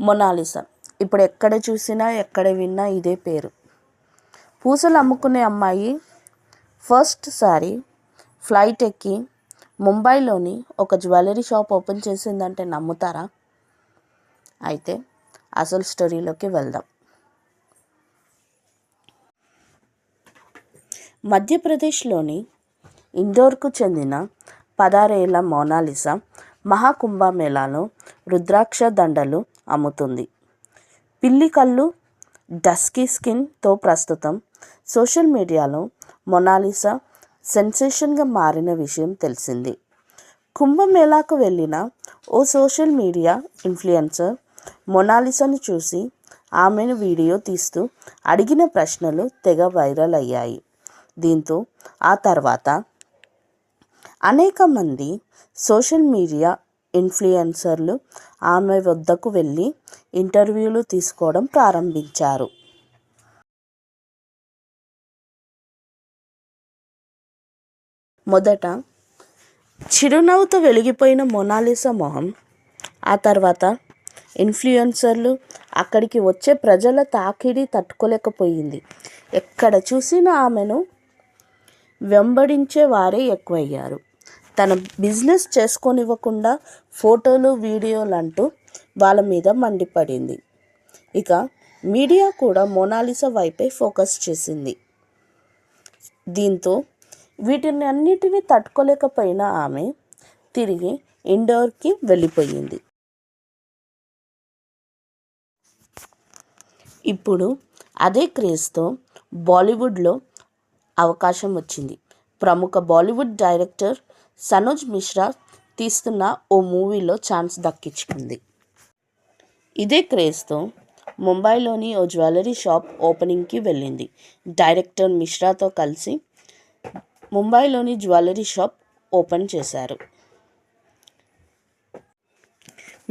Mona Lisa. ఇప్పుడు ఎక్కడ చూసినా ఎక్కడ విన్నా ఇదే పేరు. పూసలు అమ్ముకునే అమ్మాయి ఫస్ట్ సారి ఫ్లైట్ ఎక్కి ముంబైలోని ఒక జ్యువెలరీ షాప్ ఓపెన్ చేసిందంటే నమ్ముతారా? అయితే అసలు స్టోరీలోకి వెళ్దాం. మధ్యప్రదేశ్లోని ఇండోర్కు చెందిన పదారేళ్ళ మోనాలిసా మహాకుంభమేళాలో రుద్రాక్ష దండలు అమ్ముతుంది. పిల్లి కళ్ళు డస్కీ స్కిన్తో ప్రస్తుతం సోషల్ మీడియాలో మొనాలిసా సెన్సేషన్గా మారిన విషయం తెలిసింది. కుంభమేళాకు వెళ్ళిన ఓ సోషల్ మీడియా ఇన్ఫ్లుయెన్సర్ మొనాలిసాను చూసి ఆమెను వీడియో తీస్తూ అడిగిన ప్రశ్నలు తెగ వైరల్ అయ్యాయి. దీంతో ఆ తర్వాత అనేక మంది సోషల్ మీడియా ఇన్ఫ్లుయెన్సర్లు ఆమె వద్దకు వెళ్ళి ఇంటర్వ్యూలు తీసుకోవడం ప్రారంభించారు. మొదట చిరునవ్వుతో వెలిగిపోయిన మొనాలిసా మొహం ఆ తర్వాత ఇన్ఫ్లుయెన్సర్లు అక్కడికి వచ్చే ప్రజల తాకిడి తట్టుకోలేకపోయింది. ఎక్కడ చూసినా ఆమెను వెంబడించే వారే ఎక్కువయ్యారు. తన బిజినెస్ చేసుకోనివ్వకుండా ఫోటోలు వీడియోలు అంటూ వాళ్ళ మీద మండిపడింది. ఇక మీడియా కూడా మోనాలిసా వైపే ఫోకస్ చేసింది. దీంతో వీటిని అన్నిటినీ తట్టుకోలేకపోయిన ఆమె తిరిగి ఇండోర్కి వెళ్ళిపోయింది. ఇప్పుడు అదే క్రేజ్తో బాలీవుడ్లో అవకాశం వచ్చింది. ప్రముఖ బాలీవుడ్ డైరెక్టర్ సనోజ్ మిశ్రా తీస్తున్న ఓ మూవీలో ఛాన్స్ దక్కించుకుంది. ఇదే క్రేజ్తో ముంబైలోని ఓ జ్యువెలరీ షాప్ ఓపెనింగ్కి వెళ్ళింది. డైరెక్టర్ మిశ్రాతో కలిసి ముంబైలోని జ్యువెలరీ షాప్ ఓపెన్ చేశారు.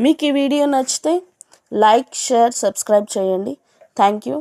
మీకు ఈ వీడియో నచ్చితే లైక్ షేర్ సబ్స్క్రైబ్ చేయండి. Thank you.